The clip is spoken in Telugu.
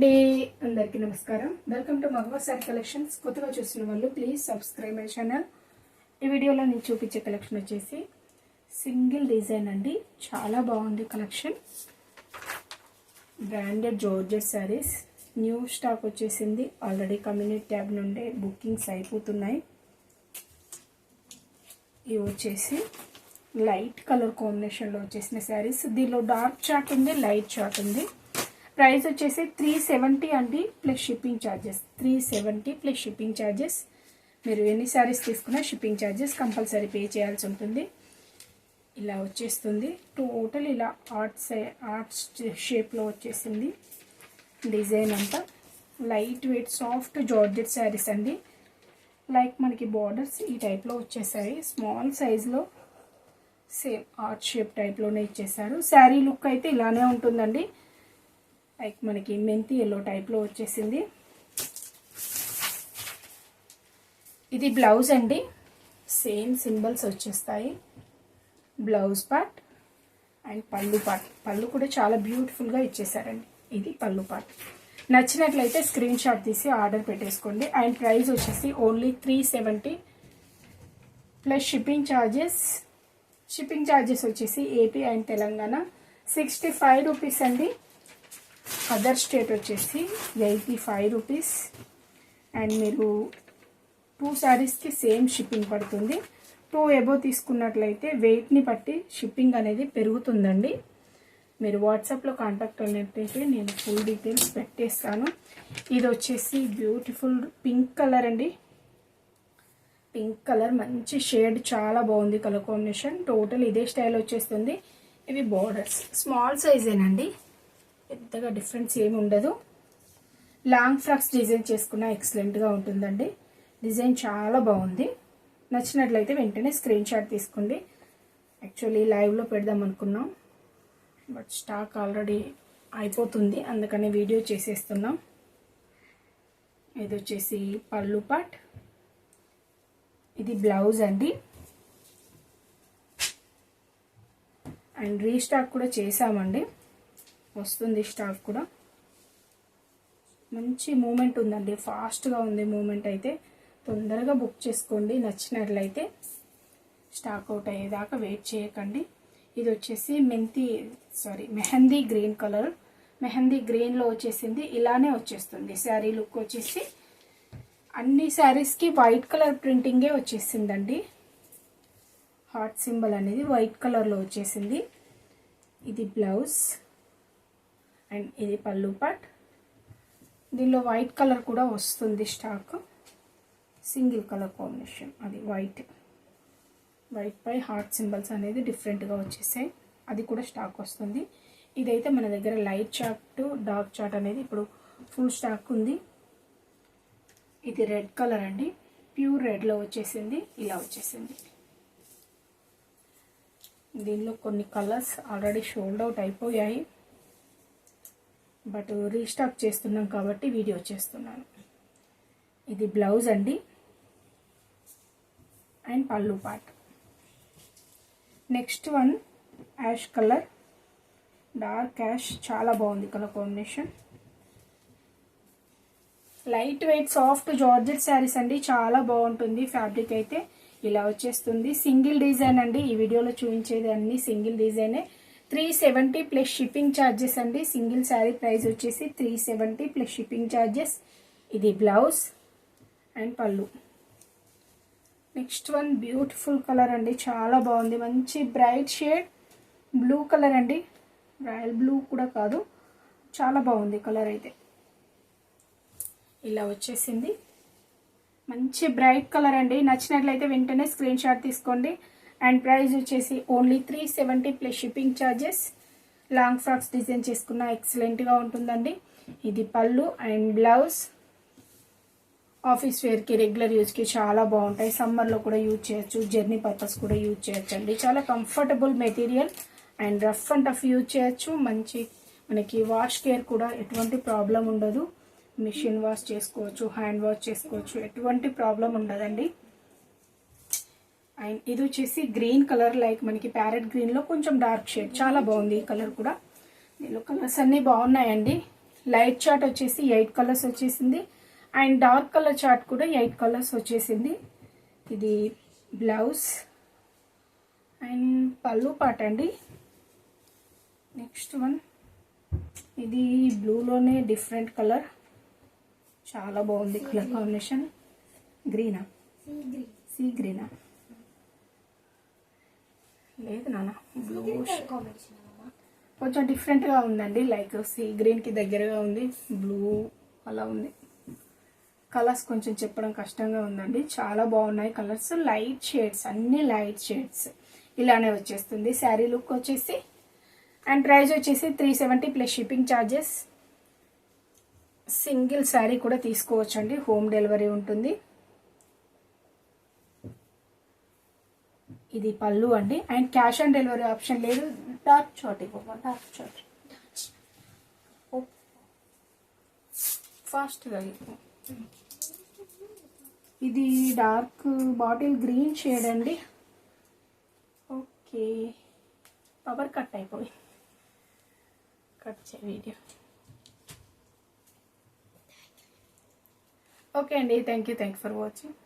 డే అందరికీ నమస్కారం. వెల్కమ్ టు మగవా సారీ కలెక్షన్స్ కొత్తగా చూస్తున్న వాళ్ళు ప్లీజ్ సబ్స్క్రైబ్ మై ఛానల్ ఈ వీడియోలో నేను చూపించే కలెక్షన్ వచ్చేసి సింగిల్ డిజైన్ అండి. చాలా బాగుంది collection branded georgette saris new stock వచ్చేసింది. ఆల్రెడీ కమ్యూనిటీ ట్యాబ్ నుండే బుకింగ్స్ అయిపోతున్నాయి. ఇవి వచ్చేసి లైట్ కలర్ కాంబినేషన్లో వచ్చేసిన శారీస్ దీనిలో డార్క్ చాట్ ఉంది లైట్ చాట్ ఉంది. ప్రైస్ వచ్చేసి త్రీ సెవెంటీ అండి plus shipping charges three seventy plus shipping charges మీరు ఎన్ని శారీస్ తీసుకున్నా షిప్పింగ్ ఛార్జెస్ కంపల్సరీ పే చేయాల్సి ఉంటుంది. ఇలా వచ్చేస్తుంది. టోటల్ ఇలా ఆర్ట్స్ ఆర్ట్స్ షేప్లో వచ్చేసింది డిజైన్ అంతా light weight soft georgette saris అండి. లైక్ మనకి బార్డర్స్ ఈ టైప్లో వచ్చేసాయి. స్మాల్ సైజ్లో సేమ్ ఆర్ట్ షేప్ టైప్లోనే ఇచ్చేసారు శారీ లుక్ అయితే ఇలానే ఉంటుందండి. లైక్ మనకి మెంతి ఎల్లో టైప్లో వచ్చేసింది. ఇది బ్లౌజ్ అండి. సేమ్ సింబల్స్ వచ్చేస్తాయి. Blouse part and pallu part pallu కూడా చాలా బ్యూటిఫుల్గా ఇచ్చేసారండి. ఇది పళ్ళు పార్ట్ నచ్చినట్లయితే స్క్రీన్ షాట్ తీసి ఆర్డర్ పెట్టేసుకోండి. అండ్ ప్రైస్ వచ్చేసి only three seventy plus shipping charges shipping charges వచ్చేసి AP and Telangana sixty five rupees అండి. అదర్ స్టేట్ వచ్చేసి ఎయిటీ ఫైవ్ రూపీస్ అండ్ మీరు టూ శారీస్కి సేమ్ షిప్పింగ్ పడుతుంది. టూ ఎబో తీసుకున్నట్లయితే వెయిట్ని బట్టి షిప్పింగ్ అనేది పెరుగుతుందండి. మీరు వాట్సాప్లో కాంటాక్ట్ అయినట్టయితే నేను ఫుల్ డీటెయిల్స్ పెట్టేస్తాను. ఇది వచ్చేసి బ్యూటిఫుల్ పింక్ కలర్ అండి. పింక్ కలర్ మంచి షేడ్ చాలా బాగుంది కలర్ కాంబినేషన్ టోటల్ ఇదే స్టైల్ వచ్చేస్తుంది. ఇవి బార్డర్స్ స్మాల్ సైజేనండి పెద్దగా డిఫరెన్స్ ఏమి ఉండదు. లాంగ్ ఫ్రాక్స్ డిజైన్ చేసుకున్న ఎక్సలెంట్గా ఉంటుందండి. డిజైన్ చాలా బాగుంది. నచ్చినట్లయితే వెంటనే స్క్రీన్ షాట్ తీసుకోండి. యాక్చువల్లీ లైవ్లో పెడదాం అనుకున్నాం. బట్ స్టాక్ ఆల్రెడీ అయిపోతుంది. అందుకని వీడియో చేసేస్తున్నాం. ఇది వచ్చేసి పళ్ళు పాట్ ఇది బ్లౌజ్ అండి. అండ్ రీస్టాక్ కూడా చేసామండి వస్తుంది స్టాక్ కూడా. మంచి మూమెంట్ ఉందండి. ఫాస్ట్గా ఉంది మూమెంట్ అయితే. తొందరగా బుక్ చేసుకోండి. నచ్చినట్లయితే స్టాక్ అవుట్ అయ్యేదాకా వెయిట్ చేయకండి. ఇది వచ్చేసి మెంతి sorry mehndi green colour. Mehndi గ్రీన్లో వచ్చేసింది. ఇలానే వచ్చేస్తుంది. శారీ లుక్ వచ్చేసి అన్ని శారీస్కి వైట్ కలర్ ప్రింటింగే వచ్చేసిందండి. హార్ట్ సింబల్ అనేది వైట్ కలర్లో వచ్చేసింది. ఇది బ్లౌజ్. అండ్ ఇది పళ్ళు పాట్. దీనిలో వైట్ కలర్ కూడా వస్తుంది స్టాక్. Single colour combination. అది వైట్. వైట్ పై హార్ట్ సింబల్స్ అనేది డిఫరెంట్గా వచ్చేసాయి. అది కూడా స్టాక్ వస్తుంది. ఇదైతే మన దగ్గర లైట్ చార్ట్ డార్క్ చార్ట్ అనేది ఇప్పుడు ఫుల్ స్టాక్ ఉంది. ఇది రెడ్ కలర్ అండి. ప్యూర్ రెడ్లో వచ్చేసింది. ఇలా వచ్చేసింది. దీనిలో కొన్ని కలర్స్ ఆల్రెడీ షోల్డ్ అవుట్ అయిపోయాయి. బట్ రీస్టాక్ చేస్తున్నాం కాబట్టి వీడియో చేస్తున్నాను. ఇది బ్లౌజ్ అండి. And pallu part. Next one ash colour. Dark ash చాలా బాగుంది colour combination. Light weight soft georgette saris అండి చాలా బాగుంటుంది ఫ్యాబ్రిక్ అయితే. ఇలా వచ్చేస్తుంది. సింగిల్ డిజైన్ అండి. ఈ వీడియోలో చూపించేది అన్ని single డిజైనే. Three seventy plus shipping charges అండి. సింగిల్ శారీ ప్రైస్ వచ్చేసి three seventy plus shipping charges ఇది blouse and pallu. Next one beautiful colour అండి. చాలా బాగుంది. మంచి బ్రైట్ షేడ్. బ్లూ కలర్ అండి. రాయల్ బ్లూ కూడా కాదు. చాలా బాగుంది కలర్ అయితే. ఇలా వచ్చేసింది. మంచి బ్రైట్ కలర్ అండి. నచ్చినట్లయితే వెంటనే స్క్రీన్ షాట్ తీసుకోండి. అండ్ ప్రైస్ వచ్చేసి only three seventy plus shipping charges long frocks design చేసుకున్న ఎక్సలెంట్గా ఉంటుందండి. ఇది పళ్ళు అండ్ బ్లౌజ్. ఆఫీస్ వేర్కి రెగ్యులర్ యూజ్కి చాలా బాగుంటాయి. సమ్మర్లో కూడా యూజ్ చేయొచ్చు. జర్నీ పర్పస్ కూడా యూజ్ చేయొచ్చు అండి చాలా comfortable material and rough and tough use చేయొచ్చు. మంచి మనకి వాష్ కేర్ కూడా ఎటువంటి ప్రాబ్లం ఉండదు. మిషన్ వాష్ చేసుకోవచ్చు హ్యాండ్ వాష్ చేసుకోవచ్చు ఎటువంటి ప్రాబ్లం ఉండదండి. అండ్ ఇది వచ్చేసి గ్రీన్ కలర్ లైక్ మనకి ప్యారెట్ గ్రీన్లో కొంచెం డార్క్ షేడ్. చాలా బాగుంది ఈ కలర్ కూడా. దీనిలో కలర్స్ అన్నీ బాగున్నాయండి. లైట్ చార్ట్ వచ్చేసి ఎయిట్ కలర్స్ వచ్చేసింది. అండ్ డార్క్ కలర్ చార్ట్ కూడా ఎయిట్ కలర్స్ వచ్చేసింది. ఇది బ్లౌజ్. అండ్ పళ్ళు పాట అండి. Next one. ఇది బ్లూలోనే డిఫరెంట్ కలర్. చాలా బాగుంది కలర్ కాంబినేషన్. గ్రీనా? సీ గ్రీనా లేదు నాన్న. బ్లూ కాంబినేషన్ అమ్మా కొంచెం డిఫరెంట్గా ఉందండి. లైక్ సీ గ్రీన్కి దగ్గరగా ఉంది బ్లూ అలా ఉంది. కలర్స్ కొంచెం చెప్పడం కష్టంగా ఉందండి. చాలా బాగున్నాయి కలర్స్ లైట్ షేడ్స్ అన్ని లైట్ షేడ్స్ ఇలానే వచ్చేస్తుంది. శారీ లుక్ వచ్చేసి అండ్ ప్రైస్ వచ్చేసి three seventy plus shipping charges single sari కూడా తీసుకోవచ్చండి. హోమ్ డెలివరీ ఉంటుంది. ఇది పళ్ళు అండి. And cash on delivery option లేదు. డార్క్ చాట్ ఇవ్వమ్మా డార్క్ చాట్. ఫాస్ట్గా ఇది డార్క్ బాటిల్ గ్రీన్ షేడ్ అండి. ఓకే. పవర్ కట్ అయిపోయి. కట్ చే వీడియో. ఓకే అండి. Thank you thank you for watching.